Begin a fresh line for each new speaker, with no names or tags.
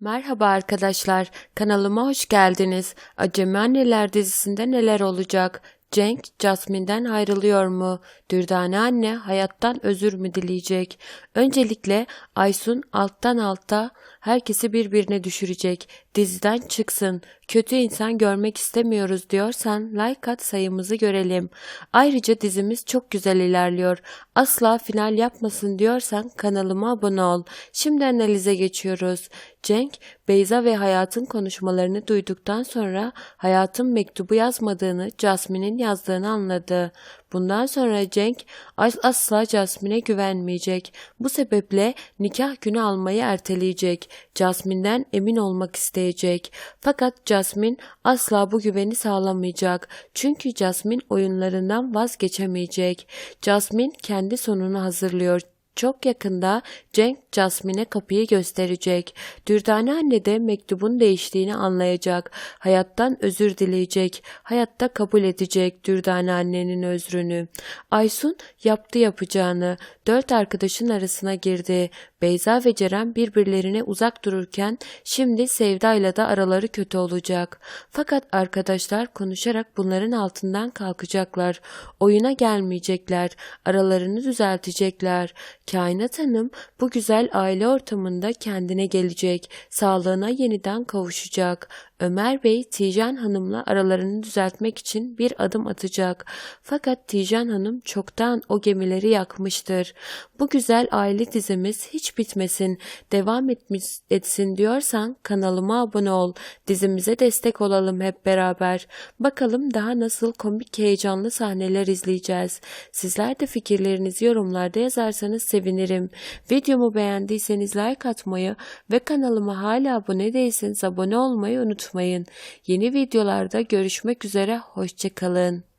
Merhaba arkadaşlar, kanalıma hoş geldiniz. Acemi Anneler dizisinde neler olacak? Cenk, Jasmine'den ayrılıyor mu? Dürdane anne hayattan özür mü dileyecek? Öncelikle Aysun alttan alta herkesi birbirine düşürecek. Diziden çıksın. Kötü insan görmek istemiyoruz diyorsan like at sayımızı görelim. Ayrıca dizimiz çok güzel ilerliyor. Asla final yapmasın diyorsan kanalıma abone ol. Şimdi analize geçiyoruz. Cenk, Beyza ve Hayat'ın konuşmalarını duyduktan sonra Hayat'ın mektubu yazmadığını, Jasmine'in yazdığını anladı. Bundan sonra Cenk as- asla Jasmine'e güvenmeyecek. Bu sebeple nikah günü almayı erteleyecek. Jasmine'den emin olmak isteyecek. Fakat Jasmine asla bu güveni sağlamayacak. Çünkü Jasmine oyunlarından vazgeçemeyecek. Jasmine kendi sonunu hazırlıyor. Çok yakında Cenk Jasmine'e kapıyı gösterecek. Dürdane anne de mektubun değiştiğini anlayacak. Hayattan özür dileyecek. Hayatta kabul edecek Dürdane annenin özrünü. Aysun yaptı yapacağını. Dört arkadaşın arasına girdi. Beyza ve Ceren birbirlerine uzak dururken şimdi Sevda'yla da araları kötü olacak. Fakat arkadaşlar konuşarak bunların altından kalkacaklar. Oyuna gelmeyecekler. Aralarını düzeltecekler. Kainat Hanım bu güzel aile ortamında kendine gelecek. Sağlığına yeniden kavuşacak. Ömer Bey Tijan Hanım'la aralarını düzeltmek için bir adım atacak. Fakat Tijan Hanım çoktan o gemileri yakmıştır. Bu güzel aile dizimiz hiç bitmesin, devam etmiş, etsin diyorsan kanalıma abone ol. Dizimize destek olalım hep beraber. Bakalım daha nasıl komik heyecanlı sahneler izleyeceğiz. Sizler de fikirlerinizi yorumlarda yazarsanız sevinirim. Videomu beğendiyseniz like atmayı ve kanalıma hala abone değilseniz abone olmayı unutmayın. Yeni videolarda görüşmek üzere, hoşçakalın.